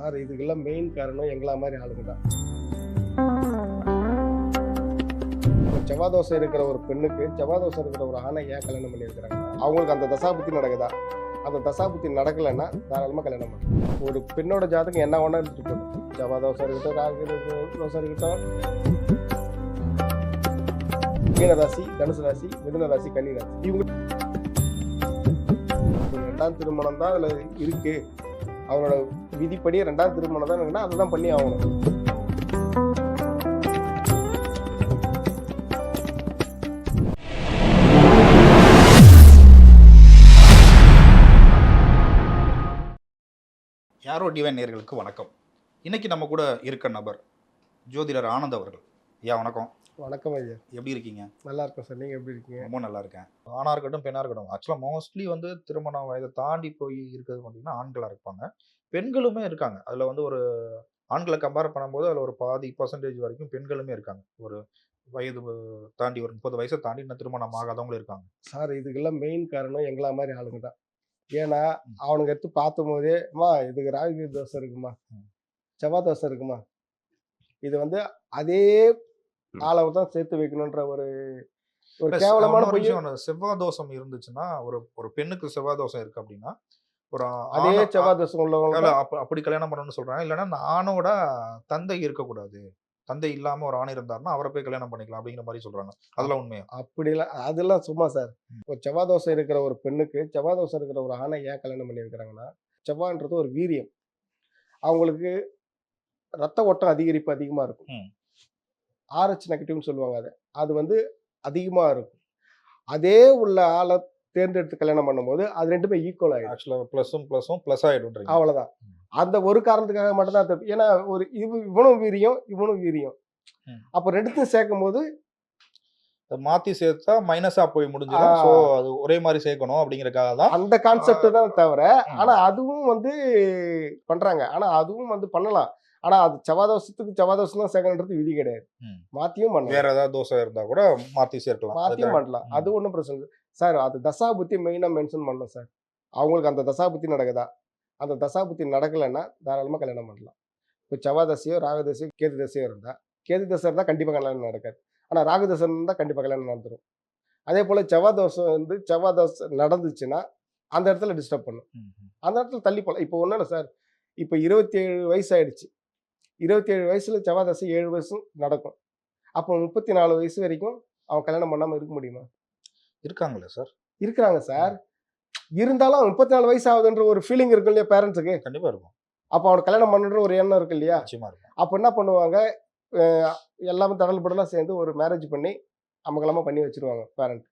Sir இதுக்கெல்லாம் main காரணம் எங்களா மாதிரி ஆளுங்க தான். இப்போ செவ்வாதோசை இருக்கிற ஒரு பெண்ணுக்கு செவ்வாதோசை இருக்கிற ஒரு ஆணை ஏன் கல்யாணம் பண்ணியிருக்கிறாங்க? அவங்களுக்கு அந்த தசாபுத்தி நடக்குதா? அந்த தசாபுத்தி நடக்கலைன்னா தாராளமாக கல்யாணம் பண்ணும் ஒரு பெண்ணோட ஜாதகம் என்ன வேணா எடுத்துட்டு போகும் செவ்வாதோசை இருக்கட்டும் ராகு தோசை இருக்கட்டும். மீன ராசி தனுசு ராசி மிதுன ராசி கன்னி ராசி. இவங்க ரெண்டாம் திருமணம் தான் அதில் இருக்கு. அவங்களோட விதிப்படி ரெண்டாம் திருமணம் தான் அதை தான் பண்ணி ஆகணும். யாரோ டிவைன் நேர்களுக்கு வணக்கம். இன்னைக்கு நம்ம கூட இருக்க நபர் ஜோதிடர் ஆனந்த் அவர்கள். ஐயா வணக்கம். வணக்கம் ஐயா. எப்படி இருக்கீங்க? நல்லா இருக்கும் சார். நீங்கள் எப்படி இருக்கீங்க? ரொம்ப நல்லா இருக்கேன். ஆணா இருக்கட்டும் பெண்ணா இருக்கட்டும். ஆக்சுவலாக மோஸ்ட்லி வந்து திருமண வயதை தாண்டி போய் இருக்கிறது பார்த்தீங்கன்னா ஆண்களாக இருப்பாங்க. பெண்களுமே இருக்காங்க. அதில் வந்து ஒரு ஆண்களை கம்பேர் பண்ணும்போது அதில் ஒரு பாதி பர்சன்டேஜ் வரைக்கும் பெண்களுமே இருக்காங்க. ஒரு வயது தாண்டி ஒரு முப்பது வயசை தாண்டி இன்னும் திருமணம் ஆகாதவங்களும் இருக்காங்க. சார் இதுக்கெல்லாம் மெயின் காரணம் எங்களா மாதிரி ஆளுங்க தான். ஏன்னா அவனுங்க எடுத்து பார்த்தும் போதே அம்மா இதுக்கு ராகு தோசை இருக்குமா? ம். செவ்வாய் தோசை இருக்குமா? இது வந்து அதே ஆளவை தான் சேர்த்து வைக்கணுன்ற ஒரு ஒரு கேவலமான விஷயம் செவ்வாய் தோஷம் இருந்துச்சுன்னா ஒரு ஒரு பெண்ணுக்கு செவ்வாய் தோஷம் இருக்கு அப்படின்னா ஒரு அதே செவ்வாய் தோசை உள்ளவங்க இல்ல, அப்ப- அப்படி கல்யாணம் பண்ணணும்னு சொல்றாங்க. இல்லைன்னா அந்த ஆணோட தந்தை இருக்கக்கூடாது. தந்தை இல்லாம ஒரு ஆண் இருந்தாருன்னா அவரை போய் கல்யாணம் பண்ணிக்கலாம் அப்படிங்கிற மாதிரி சொல்றாங்க. அதெல்லாம் உண்மையா? அப்படிலாம் அதெல்லாம் சும்மா சார். ஒரு செவ்வாய் தோசை இருக்கிற ஒரு பெண்ணுக்கு செவ்வாய் தோசை இருக்கிற ஒரு ஆணை ஏன் கல்யாணம் பண்ணியிருக்கிறாங்கன்னா செவ்வாய்ன்றது ஒரு வீரியம். அவங்களுக்கு ரத்த ஓட்டம் அதிகரிப்பு அதிகமாக இருக்கும். ம். ஆர்ஹெச் நெகட்டிவ்னு சொல்லுவாங்க அதை. அது வந்து அதிகமாக இருக்கும். அதே உள்ள ஆளை தேர்ந்தெடுத்து கல்யாணம் பண்ணும்போது அது ரெண்டுமே ஈக்குவல் ஆகிடும் ஆக்சுவலா பிளஸும் பிளஸும் பிளஸ் ஆயிடும்ன்றீங்க. அவ்வளோதான் அந்த ஒரு காரணத்துக்காக மட்டும்தான் தப்பு. ஏன்னா ஒரு இவ இவனும் வீரியம் இவனும் வீரியம். அப்போ ரெண்டுத்தையும் சேர்க்கும் போது மாத்தி சேர்த்தா மைனஸா போய் முடிஞ்சிடும். சோ அது ஒரே மாதிரி சேர்க்கணும் அப்படிங்கறதுக்காக தான். அந்த கான்செப்ட் தான் தவிர. ஆனா அதுவும் வந்து பண்றாங்க. ஆனா அதுவும் வந்து பண்ணலாம். ஆனா அது செவ்வாதோஷத்துக்கு செவ்வாதோஷம் தான் சேர்க்கணுன்றது விதி கிடையாது. மாத்தியும் பண்ணலாம். வேற ஏதாவது தோசை இருந்தா கூட மாத்தி சேர்க்கலாம். மாத்தியும் பண்ணலாம். அது ஒன்றும் பிரச்சனை இல்லை. சார் அது தசாபுத்தி மெயினா மென்ஷன் பண்ணணும் சார். அவங்களுக்கு அந்த தசாபுத்தி நடக்குதா? அந்த தசாபுத்தி நடக்கலைன்னா தாராளமா கல்யாணம் பண்ணலாம். இப்போ செவ்வாதசையோ ராகதசையோ கேது தசையோ இருந்தா கேது தசை இருந்தால் கண்டிப்பா கல்யாணம் நடக்காது. ஆனா ராகதசை இருந்தால் கண்டிப்பா கல்யாணம் நடந்துரும். அதே போல செவ்வாய் தோசை வந்து செவ்வாய் தோசை நடந்துச்சுன்னா அந்த இடத்துல டிஸ்டர்ப் பண்ணும். அந்த இடத்துல தள்ளி போகலாம் இப்போ ஒன்றும் இல்லை சார். இப்போ இருபத்தி ஏழு வயசு ஆயிடுச்சு இருபத்தி ஏழு வயசுல செவ்வாய் தசை ஏழு வயசும் நடக்கும். அப்போ முப்பத்தி நாலு வயசு வரைக்கும் அவன் கல்யாணம் பண்ணாம இருக்க முடியுமா? இருக்காங்களே சார்? இருக்கிறாங்க சார். இருந்தாலும் முப்பத்தி நாலு வயசு ஆகுதுன்ற ஒரு ஃபீலிங் இருக்கும் இல்லையா பேரண்ட்ஸுக்கு கண்டிப்பா இருக்கும். அப்போ அவனுக்கு கல்யாணம் பண்ணுற ஒரு எண்ணம் இருக்கு இல்லையா? நிச்சயமா இருக்கும். அப்போ என்ன பண்ணுவாங்க? எல்லாமே தடல் படலாம் சேர்ந்து ஒரு மேரேஜ் பண்ணி அமங்கலமாக பண்ணி வச்சிருவாங்க பேரண்ட்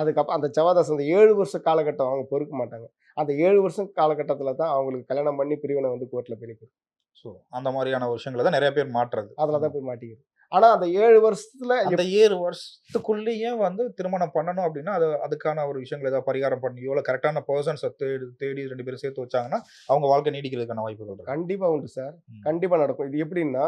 அதுக்கப்புறம் அந்த செவ்வாதாஸ் அந்த ஏழு வருஷ காலகட்டம் அவங்க பொறுக்க மாட்டாங்க. அந்த ஏழு வருஷம் காலகட்டத்தில் தான் அவங்களுக்கு கல்யாணம் பண்ணி பிரிவினை வந்து கோர்ட்டில் நிற்கும் ஸோ அந்த மாதிரியான விஷயங்களை தான் நிறைய பேர் மாற்றுறது. அதில் தான் போய் மாட்டிக்கிறது. ஆனால் அந்த ஏழு வருஷத்துல அந்த ஏழு வருஷத்துக்குள்ளேயே வந்து திருமணம் பண்ணணும் அப்படின்னா அது அதுக்கான ஒரு விஷயங்கள் ஏதாவது பரிகாரம் பண்ணியோ இல்லை கரெக்டான பர்சன்ஸை தேடி தேடி ரெண்டு பேரும் சேர்த்து வச்சாங்கன்னா அவங்க வாழ்க்கை நீடிக்கிறதுக்கான வாய்ப்புகள் கண்டிப்பா உண்டு சார். கண்டிப்பா நடக்கும். இது எப்படின்னா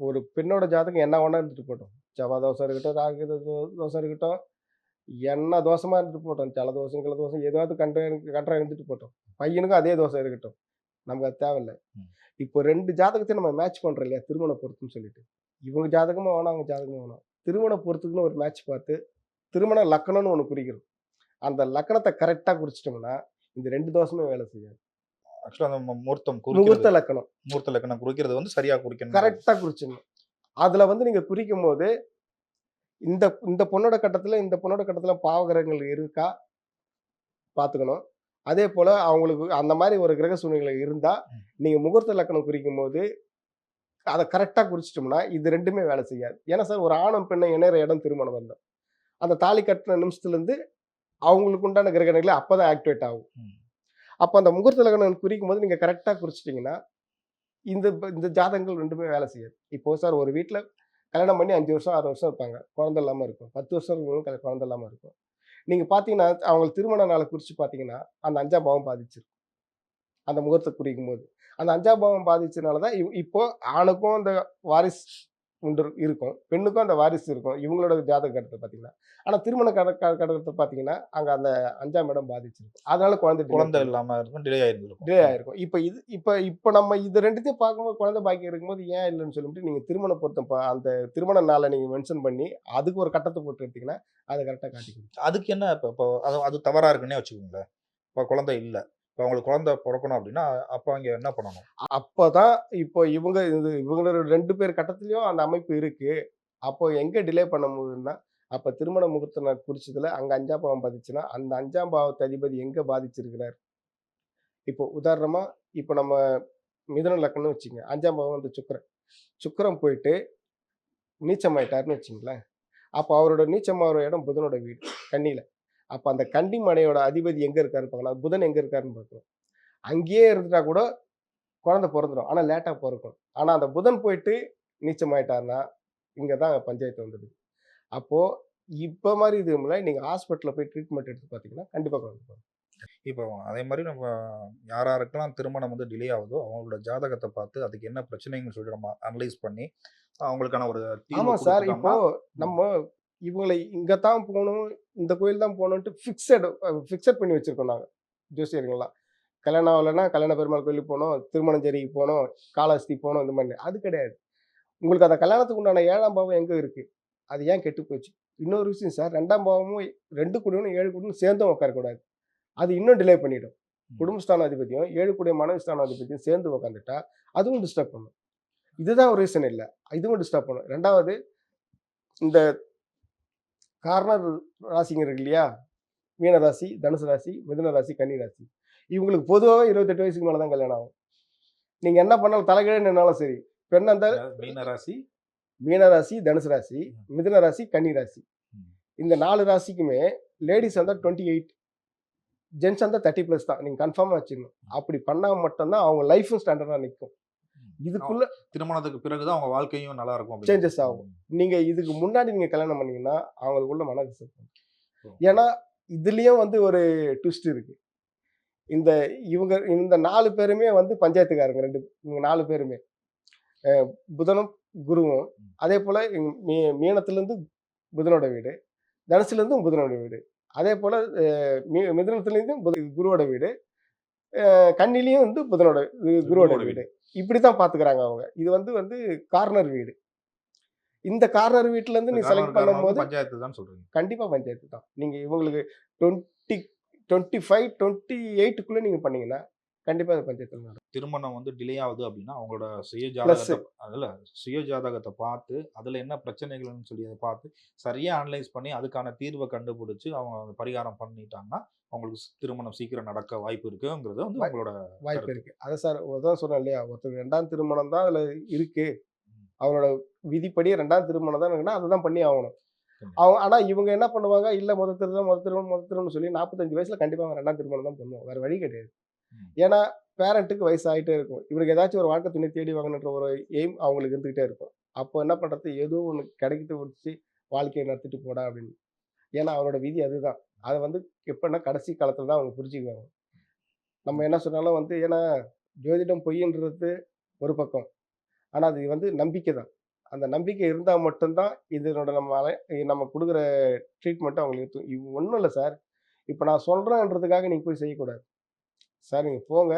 ஒரு பெண்ணோட ஜாதகம் என்ன வேணா இருந்துட்டு போட்டோம். செவ்வாய் தோசை இருக்கட்டும் ராகு தோசை இருக்கட்டும் என்ன தோசமா இருந்துட்டு போட்டோம். சில தோசை கிள தோசை ஏதாவது கண்ட கண்டம் இருந்துட்டு போட்டோம். பையனுக்கும் அதே தோசை இருக்கட்டும். நமக்கு அது தேவையில்லை. இப்போ ரெண்டு ஜாதகத்தையும் நம்ம மேட்ச் பண்றோம் இல்லையா திருமண பொருத்துன்னு சொல்லிட்டு. இவங்க ஜாதகமும் வேணும் அவங்க ஜாதகமும் வேணும் திருமண பொருத்துக்குன்னு ஒரு மேட்ச் பார்த்து திருமண லக்கணம்னு ஒன்று குறிக்கிறோம் அந்த லக்கணத்தை கரெக்டாக குறிச்சிட்டோம்னா இந்த ரெண்டு தோசையுமே வேலை செய்யாது. ஆக்சுவலாக அந்த முகூர்த்தம் முகூர்த்த லக்கணம். முகூர்த்த லக்கணம் குறிக்கிறது வந்து சரியா குறிக்கணும் கரெக்டாக குறிச்சிடணும். அதில் வந்து நீங்கள் குறிக்கும் போது இந்த இந்த பொண்ணோட கட்டத்தில் இந்த பொண்ணோட கட்டத்தில் பாவகிரகங்கள் இருக்கா? பார்த்துக்கணும். அதே போல் அவங்களுக்கு அந்த மாதிரி ஒரு கிரக சூழ்நிலை இருந்தால். நீங்கள் முகூர்த்த லக்கணம் குறிக்கும் போது அதை கரெக்டாக குறிச்சிட்டோம்னா இது ரெண்டுமே வேலை செய்யாது. ஏன்னா சார் ஒரு ஆணும் பெண்ணை இணையிற இடம் திருமணம் வந்தோம் அந்த தாலி கட்டின நிமிஷத்துலேருந்து அவங்களுக்கு உண்டான கிரகணங்களே அப்போ தான் ஆக்டிவேட் ஆகும். அப்போ அந்த முகூர்த்த லக்னம் குறிக்கும் போது நீங்கள் கரெக்டாக குறிச்சிட்டிங்கன்னா இந்த இந்த ஜாதகங்கள் ரெண்டுமே வேலை செய்யாது. இப்போ சார் ஒரு வீட்டில் கல்யாணம் பண்ணி அஞ்சு வருஷம் ஆறு வருஷம் இருப்பாங்க. குழந்தை இல்லாமல் இருக்கும். பத்து வருஷம் இருக்கவங்களும் குழந்தை இல்லாமல் இருக்கும். நீங்கள் பார்த்தீங்கன்னா அவங்களுக்கு திருமண நாளை குறித்து பார்த்தீங்கன்னா அந்த அஞ்சாம் பாவம் பாதிச்சிருக்கும். அந்த முகூர்த்தத்தை குறிக்கும் போது அந்த அஞ்சாம் பாவம் பாதிச்சதுனால தான் இவ்- இப்போ ஆணுக்கும் அந்த வாரிஸ் உண்டு இருக்கும். பெண்ணுக்கும் அந்த வாரிசு இருக்கும். இவங்களோட ஜாதக கட்டத்தை பார்த்தீங்கன்னா ஆனால் திருமண கட கடத்தை பார்த்தீங்கன்னா அங்கே அந்த அஞ்சாம் இடம் பாதிச்சிருக்கும். அதனால குழந்தை குழந்தை ஆகும். இல்லாம இருக்கும் டிலே ஆயிருக்கும் டிலே ஆயிருக்கும். இப்போ இது இப்போ இப்போ நம்ம இது ரெண்டுத்தையும் பார்க்கும்போது குழந்தை பாக்கியம் இருக்கும்போது ஏன் இல்லைன்னு சொல்லிட்டு நீங்கள் திருமண பொருத்தம் அந்த திருமண நாளை நீங்கள் மென்ஷன் பண்ணி அதுக்கு ஒரு கட்டத்தை போட்டு எடுத்தீங்கன்னா அதை கரெக்டாக காட்டிக்கணும் அதுக்கு என்ன இப்போ இப்போ அது அது தவறா இருக்குன்னே வச்சுக்கோங்களேன். இப்போ குழந்தை இல்லை. இப்போ அவங்களுக்கு குழந்தை பிறக்கணும் அப்படின்னா அப்போ அவங்க என்ன பண்ணணும்? அப்போதான் இப்போ இவங்க இது இவங்களோட ரெண்டு பேர் கட்டத்துலேயும் அந்த அமைப்பு இருக்குது அப்போ எங்கே டிலே பண்ண முடியும்னா அப்போ திருமண முகூர்த்த குறிச்சதில் அங்கே அஞ்சாம் பாவம் பாதிச்சுன்னா அந்த அஞ்சாம் பாவத்து அதிபதி எங்கே பாதிச்சிருக்கிறார்? இப்போ உதாரணமாக இப்போ நம்ம மிதன லக்கணம்னு வச்சுங்க அஞ்சாம் பாவம் வந்து சுக்கரன். சுக்கரம் போயிட்டு நீச்சமாயிட்டாருன்னு வச்சுங்களேன். அப்போ அவரோட நீச்சமாகிற இடம் புதனோட வீடு தண்ணியில் அப்போ அந்த கன்னி மனையோட அதிபதி எங்க இருக்காருன்னு பார்க்கலாம். புதன் எங்க இருக்காருன்னு பார்க்கணும் அங்கேயே இருந்துட்டா கூட குழந்தை பிறந்துடும் ஆனால் லேட்டாக பிறக்கும். ஆனால் அந்த புதன் போயிட்டு நீச்சமாயிட்டாருன்னா இங்கே தான் பஞ்சாயத்து வந்துடுது அப்போது இப்போ மாதிரி இது இல்லை. நீங்கள் ஹாஸ்பிட்டலில் போய் ட்ரீட்மெண்ட் எடுத்து பார்த்தீங்கன்னா கண்டிப்பாக குழந்தை பிறக்கும். இப்போ அதே மாதிரி நம்ம யார் யாருக்கெல்லாம் திருமணம் வந்து டிலே ஆகுதோ அவங்களோட ஜாதகத்தை பார்த்து அதுக்கு என்ன பிரச்சனைன்னு சொல்லி நம்ம அனலைஸ் பண்ணி அவங்களுக்கான ஒரு ஆமாம் சார். இப்போ நம்ம இவங்களை இங்கே தான் போகணும் இந்த கோயில் தான் போகணுன்ட்டு ஃபிக்ஸட் ஃபிக்ஸட் பண்ணி வச்சுருக்கோம் நாங்கள் ஜோசியர்கள்லாம். கல்யாணம் ஆகலைன்னா கல்யாண பெருமாள் கோயிலுக்கு போகணும் திருமணஞ்சேரிக்கு போகணும் காளஹஸ்தி போகணும் இந்த மாதிரி. அது கிடையாது. உங்களுக்கு அந்த கல்யாணத்துக்கு உண்டான ஏழாம் பாவம் எங்கே இருக்குது அது ஏன் கெட்டு போச்சு? இன்னொரு விஷயம் சார் ரெண்டாம் பாவமும் ரெண்டு குடியும் ஏழு குடியும் சேர்ந்தும் உட்காரக்கூடாது. அது இன்னும் டிலே பண்ணிடும். குடும்பஸ்தான அதிபதியும் ஏழு கூடிய மனைவி ஸ்தான அதிபதியும் சேர்ந்து உட்காந்துட்டா அதுவும் டிஸ்டர்ப் பண்ணும். இதுதான் ஒரு ரீசன் இல்லை. இதுவும் டிஸ்டர்ப் பண்ணும். ரெண்டாவது இந்த கார்னர் ராசிங்க இருக்கு இல்லையா? மீன ராசி தனுசு ராசி மிதுன ராசி கன்னி ராசி. இவங்களுக்கு பொதுவாகவே இருபத்தெட்டு வயசுக்கு மேலே தான் கல்யாணம் ஆகும். நீங்கள் என்ன பண்ணாலும் தலைகீழே நின்னாலும் சரி. பெண்ணா இருந்தால் அதாவது மீன ராசி? மீன ராசி தனுசு ராசி மிதுன ராசி கன்னி ராசி. இந்த நாலு ராசிக்குமே லேடிஸ் வந்தால் டுவெண்ட்டி எயிட் ஜென்ஸ் வந்தால் தேர்ட்டி ப்ளஸ் தான். நீங்கள் கன்ஃபார்மாக வச்சுக்கணும். அப்படி பண்ணால் மட்டும்தான் அவங்க லைஃபும் ஸ்டாண்டர்டாக நிற்கும் இதுக்குள்ள திருமணத்துக்கு பிறகுதான் அவங்க வாழ்க்கையும் நல்லா இருக்கும். Changes ஆகும். நீங்கள் இதுக்கு முன்னாடி நீங்கள் கல்யாணம் பண்ணீங்கன்னா அவங்களுக்குள்ள மன ஓ. ஏன்னா இதுலேயும் வந்து ஒரு ட்விஸ்ட் இருக்கு. இந்த இவங்க இந்த நாலு பேருமே வந்து பஞ்சாயத்துக்காரங்க ரெண்டு இவங்க நாலு பேருமே. புதனும் குருவும். அதே போல் மீ மீனத்துலேருந்து புதனோட வீடு தனுசுலேருந்தும் புதனோட வீடு. அதே போல் மீ மிதுனத்துலேருந்தும் புத குருவோட வீடு. அஹ் கன்னிலையும் வந்து புதனோட குருவோட வீடு. இப்படி தான் பார்த்துக்கிறாங்க அவங்க. இது வந்து வந்து கார்னர் வீடு. இந்த கார்னர் வீட்டிலேருந்து நீ இந்த செலக்ட் பண்ணும்போது பஞ்சாயத்து தான் சொல்றீங்க. கண்டிப்பாக பஞ்சாயத்து தான். நீங்கள் இவங்களுக்கு டுவெண்ட்டி டுவெண்ட்டி ஃபைவ் டுவெண்ட்டி எயிட்டுக்குள்ளே நீங்கள் பண்ணீங்கன்னா கண்டிப்பாக அது பஞ்சாயத்து நடக்கும் திருமணம் வந்து டிலே ஆகுது அப்படின்னா அவங்களோட சுய. ஜாதகத்தை அதில் சுய ஜாதகத்தை பார்த்து அதில் என்ன பிரச்சனைகள்னு சொல்லி அதை பார்த்து சரியாக அனலைஸ் பண்ணி அதுக்கான தீர்வை கண்டுபிடிச்சு அவங்க பரிகாரம் பண்ணிட்டாங்கன்னா அவங்களுக்கு திருமணம் சீக்கிரம் நடக்க வாய்ப்பு இருக்குங்கிறது வந்து அவங்களோட வாய்ப்பு கருத்து. இருக்கு அதை சார் அதான் சொன்னேன் இல்லையா ஒருத்தர் ரெண்டாம் திருமணம் தான் அதில் இருக்கு. அவரோட விதிப்படி ரெண்டாம் திருமணம் தான் இருக்குன்னா அதை தான் பண்ணி ஆகணும். அவங்க ஆனால் இவங்க என்ன பண்ணுவாங்க இல்லை முத திருமணம் முத திருமணம் முத திருமணம் சொல்லி நாற்பத்தஞ்சு வயசுல கண்டிப்பாக அவங்க ரெண்டாம் திருமணம் தான் பண்ணுவோம் வேற வழி கிடையாது. ஏன்னா பேரண்ட்டுக்கு வயசு ஆகிட்டே இருக்கும். இவருக்கு ஏதாச்சும் ஒரு வாழ்க்கை துணை தேடி வாங்கணுன்ற ஒரு எய்ம் அவங்களுக்கு இருந்துகிட்டே இருக்கும். அப்போ என்ன பண்ணுறது ஏதோ ஒன்று கிடைக்கிட்டு வச்சு வாழ்க்கையை நடத்திட்டு போடா அப்படின்னு. ஏன்னா அவரோட விதி அதுதான். அதை வந்து எப்படின்னா கடைசி காலத்தில் தான் அவங்க புரிஞ்சுக்குவாங்க. நம்ம என்ன சொன்னாலும் வந்து ஏன்னா ஜோதிடம் பொய்ன்றது ஒரு பக்கம். ஆனால் அது வந்து நம்பிக்கை தான். அந்த நம்பிக்கை இருந்தால் மட்டும்தான் இதனோட நம்ம அலை- நம்ம கொடுக்குற ட்ரீட்மெண்ட்டை அவங்களுக்கு இது ஒன்றும் இல்லை சார். இப்போ நான் சொல்கிறேன்றதுக்காக நீங்கள் போய் செய்யக்கூடாது. சார் நீங்கள் போங்க.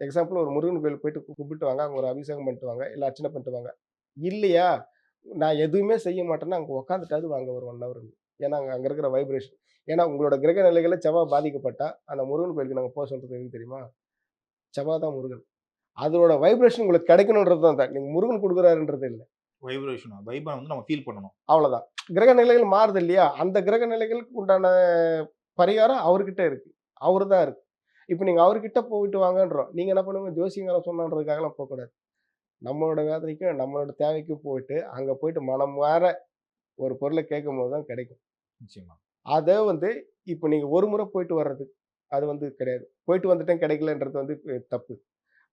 எக்ஸாம்பிள் ஒரு முருகன் கோயில் போயிட்டு கும்பிட்டு வாங்க. அங்கே ஒரு அபிஷேகம் பண்ணிட்டு வாங்க. இல்லை அர்ச்சனை பண்ணிட்டு வாங்க. இல்லையா? நான் எதுவுமே செய்ய மாட்டேன்னா அங்கே உட்காந்துட்டாது வாங்க ஒரு ஒன் ஹவர் ஏன்னா அங்கே அங்கே இருக்கிற வைப்ரேஷன் ஏன்னா உங்களோட கிரக நிலைகளில் செவ்வாய் பாதிக்கப்பட்டா அந்த முருகன் கோயிலுக்கு நாங்கள் போக சொல்கிறது எதுக்கு தெரியுமா? செவ்வாய் தான் முருகன். அதோட வைப்ரேஷன் உங்களுக்கு கிடைக்கணுன்றது தான் தான் நீங்கள் முருகன் கொடுக்குறாருன்றது இல்லை. வைப்ரேஷன் வைபை வந்து நம்ம ஃபீல் பண்ணணும். அவ்வளோதான் கிரக நிலைகள் மாறுது இல்லையா? அந்த கிரக நிலைகளுக்கு உண்டான பரிகாரம் அவர்கிட்ட இருக்கு. அவரு தான் இருக்கு. இப்போ நீங்கள் அவர்கிட்ட போயிட்டு வாங்கன்றோம். நீங்கள் என்ன பண்ணுங்க? ஜோசியங்காரம் சொன்னான்றதுக்காகலாம் போகக்கூடாது நம்மளோட வேதனைக்கும் நம்மளோட தேவைக்கும் போயிட்டு அங்கே போயிட்டு மனம் மாற ஒரு பொருளை கேட்கும் போது தான் கிடைக்கும். நிச்சயமா. அதை வந்து இப்போ நீங்கள் ஒரு முறை போயிட்டு வர்றது அது வந்து கிடையாது. போயிட்டு வந்துட்டேன் கிடைக்கலன்றது வந்து தப்பு.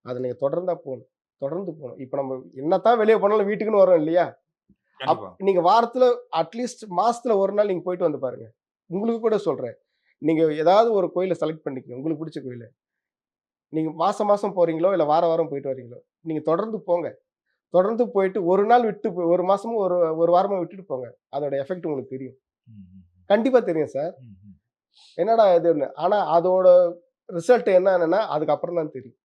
அதை நீங்கள் தொடர்ந்தா போகணும் தொடர்ந்து போகணும் இப்போ நம்ம என்னத்தான் வெளியே போனாலும் வீட்டுக்குன்னு வரோம் இல்லையா? கண்டிப்பா. நீங்க வாரத்துல அட்லீஸ்ட் மாசத்துல ஒரு நாள் நீங்க போயிட்டு வந்து பாருங்க. உங்களுக்கு கூட சொல்றேன். நீங்க ஏதாவது ஒரு கோயிலை செலக்ட் பண்ணிக்கங்க. உங்களுக்கு பிடிச்ச கோயிலை. நீங்க மாசம் மாசம் போறீங்களோ? இல்ல வார வாரம் போயிட்டு வரீங்களோ? நீங்க தொடர்ந்து போங்க. தொடர்ந்து போயிட்டு ஒரு நாள் விட்டு போய் ஒரு மாசமும் ஒரு ஒரு வாரமா விட்டுட்டு போங்க. அதோட எஃபெக்ட் உங்களுக்கு தெரியும். ம், ம், கண்டிப்பா தெரியும் சார். என்னடா இதுன்னு ஆனா அதோட ரிசல்ட் என்னன்னா அதுக்கப்புறம் தான் தெரியும்.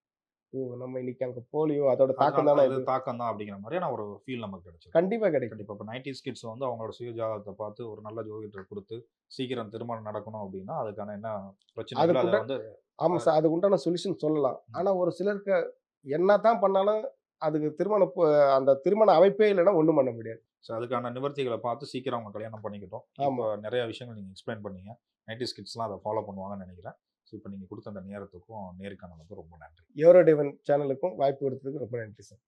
ஓ நம்ம இன்னைக்கு அங்க போலியோ அதோட தாக்கம் தானே இது? தாக்கம் தான் அப்படிங்கிற மாதிரியான ஒரு ஃபீல் நமக்கு கிடைச்சிருக்கு கண்டிப்பா கிடைக்கும் கண்டிப்பா. இப்போ நைன்டி கிட்ஸ் வந்து அவங்களோட சுயஜாதகத்தை பார்த்து ஒரு நல்ல ஜோதிடர் கொடுத்து சீக்கிரம் திருமணம் நடக்கணும் அப்படின்னா அதுக்கான என்ன பிரச்சனை அதை வந்து ஆமா சார் அதுக்கு உண்டான சொல்யூஷன் சொல்லலாம். ஆனா ஒரு சிலருக்கு என்னதான் பண்ணாலும் அதுக்கு திருமண அந்த திருமண அமைப்பே இல்லைன்னா ஒண்ணும் பண்ண முடியாது. ஸோ அதுக்கான நிவர்த்திகளை பார்த்து சீக்கிரம் அவங்க கல்யாணம் பண்ணிக்கிட்டோம். இப்போ நிறைய விஷயங்கள் நீங்கள் எக்ஸ்பிளைன் பண்ணீங்க. நைன்டி கிட்ஸ்லாம் அதை ஃபாலோ பண்ணுவாங்கன்னு நினைக்கிறேன். ஸோ இப்போ நீங்கள் கொடுத்த அந்த நேரத்துக்கும் நேர்காணலுக்கும் ரொம்ப நன்றி. யோரோ சேனலுக்கும் வாய்ப்பு கொடுத்ததுக்கு ரொம்ப நன்றி சார்